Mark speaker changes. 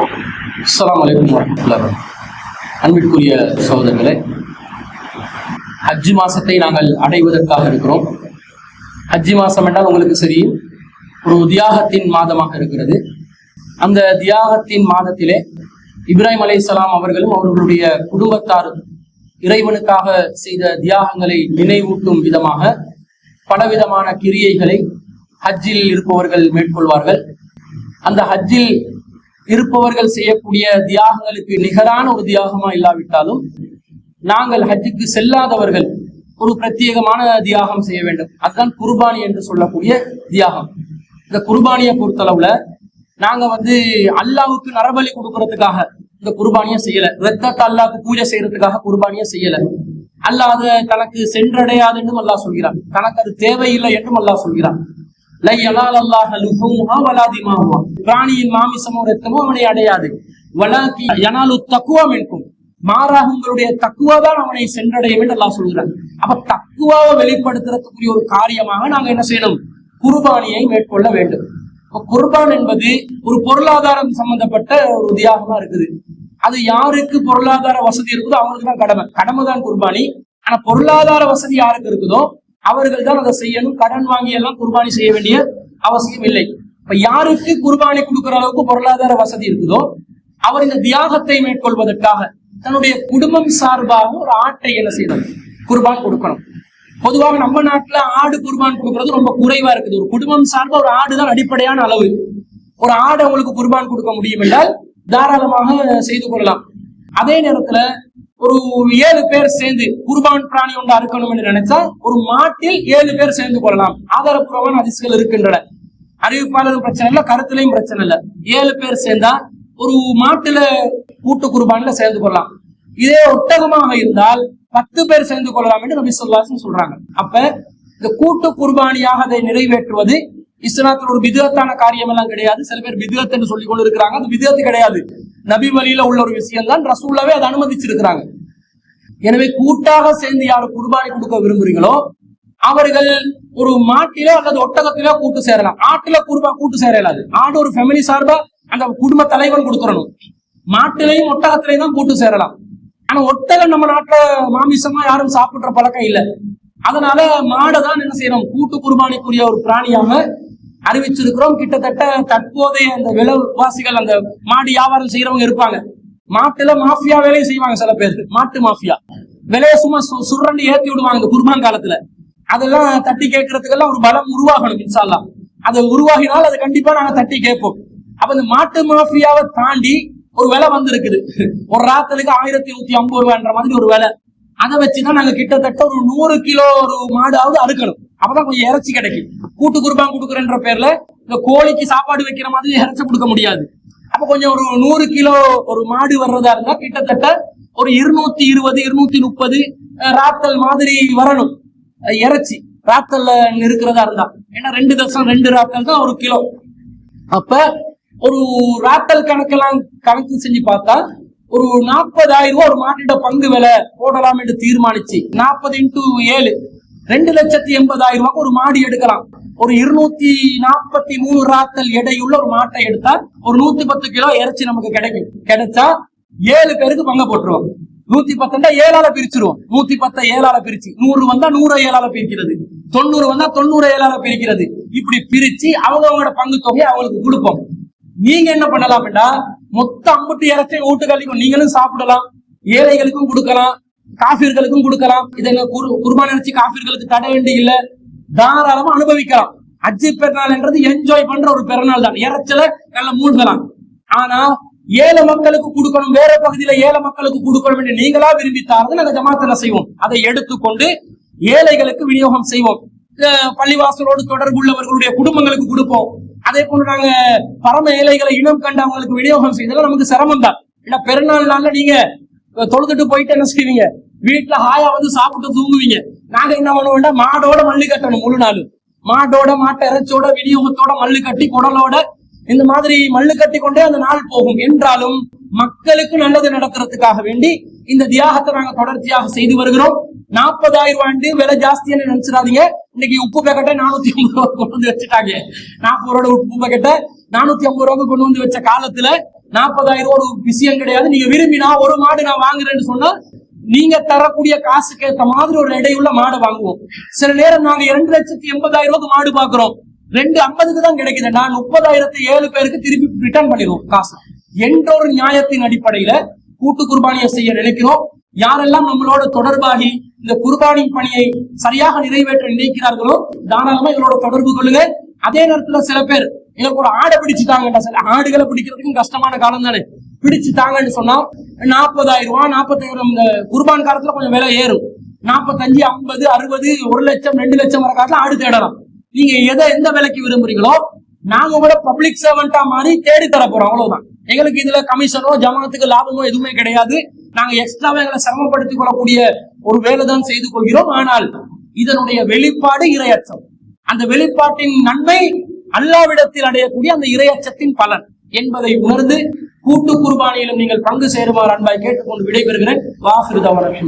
Speaker 1: அஸ்லாம் வலைக்கம் வரமத்துல்லாஹி அன்பிற்குரிய சகோதரர்களே ஹஜ் மாசத்தை நாங்கள் அடைவதற்காக இருக்கிறோம். ஹஜ் மாசம் என்றால் உங்களுக்கு சரி ஒரு தியாகத்தின் மாதமாக இருக்கிறது. அந்த தியாகத்தின் மாதத்திலே இப்ராஹிம் அலைஹிஸ்ஸலாம் அவர்களும் அவர்களுடைய குடும்பத்தாரும் இறைவனுக்காக செய்த தியாகங்களை நினைவூட்டும் விதமாக பலவிதமான கிரியைகளை ஹஜ்ஜில் இருப்பவர்கள் மேற்கொள்வார்கள். அந்த ஹஜ்ஜில் இருப்பவர்கள் செய்யக்கூடிய தியாகங்களுக்கு நிகரான ஒரு தியாகமா இல்லாவிட்டாலும் நாங்கள் ஹஜ்ஜுக்கு செல்லாதவர்கள் ஒரு பிரத்யேகமான தியாகம் செய்ய வேண்டும். அதுதான் குர்பானி என்று சொல்லக்கூடிய தியாகம். இந்த குர்பானியை பொறுத்தளவுல நாங்க வந்து அல்லாவுக்கு நரபலி கொடுக்கறதுக்காக இந்த குர்பானியை செய்யல. ரத்தத்தை அல்லாவுக்கு பூஜை செய்யறதுக்காக குர்பானியை செய்யல. அல்லாஹ் தனக்கு சென்றடையாது என்றும் அல்லாஹ் சொல்கிறான். தனக்கு அது தேவையில்லை என்றும் அல்லாஹ் சொல்கிறான். பிராணியின் மாமிசமோ ரத்தமோ அவனை அடையாது. வலாக்கி யனாலு தக்குவா மின்கும். மாறாக உங்களுடைய தக்குவா தான் அவனை சென்றடையும் என்று எல்லாம் சொல்கிறான். அப்ப தக்குவாவை வெளிப்படுத்துறதுக்குரிய ஒரு காரியமாக நாங்க என்ன செய்யணும்? குர்பானியை மேற்கொள்ள வேண்டும். குர்பான் என்பது ஒரு பொருளாதாரம் சம்பந்தப்பட்ட ஒரு தியாகமா இருக்குது. அது யாருக்கு பொருளாதார வசதி இருக்குதோ அவங்களுக்கு தான் கடமை. கடமை தான் குர்பானி. ஆனா பொருளாதார வசதி யாருக்கு இருக்குதோ அவர்கள் தான் அதை செய்யணும். கடன் வாங்கி எல்லாம் குர்பானி செய்ய வேண்டிய அவசியம் இல்லை. இப்ப யாருக்கு குர்பானி கொடுக்கிற அளவுக்கு பொருளாதார வசதி இருக்குதோ அவர் இந்த தியாகத்தை மேற்கொள்வதற்காக தன்னுடைய குடும்பம் சார்பாக ஒரு ஆட்டை என்ன செய்யணும்? குர்பான் கொடுக்கணும். பொதுவாக நம்ம நாட்டுல ஆடு குர்பான் கொடுக்கறது ரொம்ப குறைவா இருக்குது. ஒரு குடும்பம் சார்பா ஒரு ஆடு தான் அடிப்படையான அளவு. ஒரு ஆடு அவங்களுக்கு குர்பான் கொடுக்க முடியும் என்றால் தாராளமாக செய்து கொள்ளலாம். அதே நேரத்துல ஒரு ஏழு பேர் சேர்ந்து குர்பான் பிராணி ஒன்று அறுக்கணும் என்று நினைச்சா ஒரு மாட்டில் ஏழு பேர் சேர்ந்து கொள்ளலாம். ஆதாரப்பூர்வமான அதிசயங்கள் இருக்கின்றன. அறிவிப்பாளரும் பிரச்சனை இல்ல கருத்துலையும் பிரச்சனை இல்ல. ஏழு பேர் சேர்ந்தா ஒரு மாட்டுல கூட்டு குர்பான்ல சேர்ந்து கொள்ளலாம். இதே ஒட்டகமாக இருந்தால் பத்து பேர் சேர்ந்து கொள்ளலாம் என்று நபி சொல்லாசன் சொல்றாங்க. அப்ப இந்த கூட்டு குர்பானியாக அதை நிறைவேற்றுவது இஸ்லாத்தில் ஒரு விதத்தான காரியம் எல்லாம் கிடையாது. சில பேர் விதத் என்று சொல்லிக் கொண்டு இருக்கிறாங்க அது விதத்து கிடையாது. நபி வழியில உள்ள ஒரு விஷயம் தான் ரசூல்லாவே அதை அனுமதிச்சிருக்கிறாங்க. எனவே கூட்டாக சேர்ந்து யார் குர்பானி கொடுக்க விரும்புறீங்களோ அவர்கள் ஒரு மாட்டிலோ அல்லது ஒட்டகத்திலோ கூட்டு சேரலாம். ஆட்டுல குருபா கூட்டு சேரலாது ஆடு ஒரு ஃபெமிலி சார்பா அந்த குடும்ப தலைவன் கொடுத்துடணும். மாட்டிலையும் ஒட்டகத்திலையும் தான் கூட்டு சேரலாம். ஆனா ஒட்டகம் நம்ம நாட்டுல மாமிசமா யாரும் சாப்பிடுற பழக்கம் இல்ல. அதனால மாடை தான் என்ன செய்யறோம் கூட்டு குர்பானிக்குரிய ஒரு பிராணியாக அறிவிச்சிருக்கிறோம். கிட்டத்தட்ட தற்போதைய அந்த விலவாசிகள் அந்த மாடு வியாபாரம் செய்யறவங்க இருப்பாங்க. மாட்டுல மாஃபியா வேலையும் செய்வாங்க சில பேர். மாட்டு மாஃபியா. விலைய சும்மா சு- ஏத்தி விடுவாங்க இந்த குர்பான் காலத்துல. அதெல்லாம் தட்டி கேட்கறதுக்கெல்லாம் ஒரு பலம் உருவாகணும் இன்ஷால்லா அது உருவாகினால் அது கண்டிப்பா நாங்க தட்டி கேட்போம். அப்ப இந்த மாட்டு மாஃபியாவை தாண்டி ஒரு விலை வந்திருக்குது. ஒரு ராத்தலுக்கு ஆயிரத்தி நூத்தி ஐம்பது ரூபாய்ன்ற மாதிரி ஒரு விலை. அதை வச்சுதான் நாங்க கிட்டத்தட்ட ஒரு நூறு கிலோ ஒரு மாடாவது அறுக்கணும். அப்பதான் கொஞ்சம் இறைச்சி கிடைக்கும். கூட்டு குருபான் கொடுக்குறன்ற பேர்ல இந்த கோழிக்கு சாப்பாடு வைக்கிற மாதிரி இறைச்சி கொடுக்க முடியாது. அப்ப கொஞ்சம் ஒரு நூறு கிலோ ஒரு மாடு வர்றதா இருந்தா கிட்டத்தட்ட ஒரு இருநூத்தி இருபது இருநூத்தி முப்பது ராத்தல் மாதிரி வரணும். இறைச்சி. ராத்தல்ல இருக்கிறதா இருந்தா. ஏன்னா ரெண்டு தசம் ரெண்டு ராத்தல் தான் ஒரு கிலோ. அப்ப ஒரு ராத்தல் கணக்கெல்லாம் கணக்கு செஞ்சு பார்த்தா ஒரு நாற்பதாயிரம் ரூபாய் ஒரு மாட்டிட பங்கு விலை போடலாம் என்று தீர்மானிச்சு. நாற்பது இன்டூ ஏழு. ரெண்டு லட்சத்தி எண்பதாயிரம் ரூபாய்க்கு ஒரு மாடு எடுக்கலாம். ஒரு இருநூத்தி நாற்பத்தி மூணு ராத்தல் எடையுள்ள ஒரு மாட்டை எடுத்தா ஒரு நூத்தி பத்து கிலோ இறைச்சி நமக்கு கிடைக்கும். கிடைச்சா ஏழு பேருக்கு பங்க போட்டுருவோம். நூத்தி பத்துண்டா ஏழால பிரிச்சிருவோம். நூத்தி பத்த ஏழால பிரிச்சு நூறு வந்தா நூறு ஏழால பிரிக்கிறது. தொண்ணூறு வந்தா தொண்ணூறு ஏழால பிரிக்கிறது. இப்படி பிரிச்சு அவங்கவங்களோட பங்கு தொகையை அவங்களுக்கு கொடுப்போம். நீங்க என்ன பண்ணலாம்டா? மொத்த அம்புட்டு இறச்சை வீட்டுக்காலிக்கும் நீங்களும் சாப்பிடலாம். ஏழைகளுக்கும் கொடுக்கலாம். காஃபிர்களுக்கும் கொடுக்கலாம். இதை குர்பான் இறைச்சி காஃபிர்களுக்கு தட வேண்டி இல்ல. தாராளமா அனுபவிக்கலாம். அஜி பெருநாள் என்றது என்ஜாய் பண்ற ஒரு பெருநாள் தான். இறைச்சல நல்ல மூழ்கலாம். ஆனா ஏழை மக்களுக்கு கொடுக்கணும் வேற பகுதியில ஏழை மக்களுக்கு கொடுக்கணும் என்று நீங்களா விரும்பித்தார்கள் நாங்க ஜமாத்துல செய்வோம். அதை எடுத்துக்கொண்டு ஏழைகளுக்கு விநியோகம் செய்வோம். பள்ளிவாசலோடு தொடர்புள்ளவர்களுடைய குடும்பங்களுக்கு கொடுப்போம். அதே போல நாங்க பரம ஏழைகளை இனம் கண்டு அவங்களுக்கு விநியோகம் செய்தெல்லாம் நமக்கு சிரமம் தான். ஏன்னா பெருநாள் நாள்ல நீங்க தொழுதுட்டு போயிட்டு என்ன செய்வீங்க? வீட்டுல ஹாயா வந்து சாப்பிட்டு தூங்குவீங்க. நாங்க என்ன பண்ணுவோம்னா மாடோட மல்லு கட்டணும் முழு நாள். மாட்டோட மாட்டை இறைச்சோட விநியோகத்தோட மல்லு கட்டி குடலோட இந்த மாதிரி மல்லு கட்டி கொண்டே அந்த நாள் போகும். என்றாலும் மக்களுக்கு நல்லது நடக்கிறதுக்காக வேண்டி இந்த தியாகத்தை நாங்க தொடர்ச்சியாக செய்து வருகிறோம். நாற்பதாயிரம் ஆண்டு விலை ஜாஸ்தின்னு நினைச்சிடாதீங்க. இன்னைக்கு உப்பு பேக்கெட்டை நானூத்தி ஐம்பது ரூபாய் கொண்டு வந்து வச்சுட்டாங்க. நாற்பது ரூபாய் உப்பு பேக்கெட்டை நானூத்தி ஐம்பது ரூபாய்க்கு கொண்டு வந்து வச்ச காலத்துல நாற்பதாயிரம் ஒரு விஷயம் கிடையாது. நீங்க விரும்பினா ஒரு மாடு நான் வாங்குறேன்னு சொன்னா நீங்க தரக்கூடிய காசுக்கு ஏத்த மாதிரி ஒரு எடையுள்ள மாடு வாங்குவோம். சில நேரம் நாங்க இரண்டு லட்சத்தி எண்பதாயிரம் ரூபாய்க்கு மாடு பாக்குறோம். ரெண்டு ஐம்பதுக்கு தான் கிடைக்குது. நான் முப்பதாயிரத்தி ஏழு பேருக்கு திருப்பி ரிட்டர்ன் பண்ணிடுவோம் காசு. என்ற ஒரு நியாயத்தின் அடிப்படையில கூட்டு குர்பானியை செய்ய நினைக்கிறோம். யாரெல்லாம் நம்மளோட தொடர்பாகி இந்த குர்பானி பணியை சரியாக நிறைவேற்ற நினைக்கிறார்களோ தாராளமா இவரோட தொடர்பு கொள்ளுங்க. அதே நேரத்துல சில பேர் எங்க ஒரு ஆடை பிடிச்சிட்டாங்கடா சில ஆடுகளை பிடிக்கிறதுக்கும் கஷ்டமான காலம் தானே. பிடிச்சிட்டாங்கன்னு சொன்னா நாற்பதாயிரம் ரூபா நாற்பத்தாயிரம் இந்த குர்பான் காலத்துல கொஞ்சம் விலை ஏறும். நாற்பத்தஞ்சு ஐம்பது அறுபது ஒரு லட்சம் ரெண்டு லட்சம் வர காலத்துல ஆடு தேடலாம். நீங்க எதை எந்த விலைக்கு விரும்புறீங்களோ நாங்க கூட பப்ளிக் சர்வெண்டா மாதிரி தேடி தர போறோம் அவ்வளவுதான். எங்களுக்கு இதுல கமிஷனோ ஜமாத்துக்கு லாபமோ எதுவுமே கிடையாது. நாங்க எக்ஸ்ட்ராவா எங்களை சிரமப்படுத்திக் கொள்ளக்கூடிய ஒரு வேலை தான் செய்து கொள்கிறோம். ஆனால் இதனுடைய வெளிப்பாடு இரையச்சம். அந்த வெளிப்பாட்டின் நன்மை அல்லாவிடத்தில் அடையக்கூடிய அந்த இரையச்சத்தின் பலன் என்பதை உணர்ந்து கூட்டு குர்பானியிலும் நீங்கள் பங்கு சேருமாறு அன்பாய் கேட்டுக்கொண்டு விடைபெறுகிறேன். வாகிருதவரம்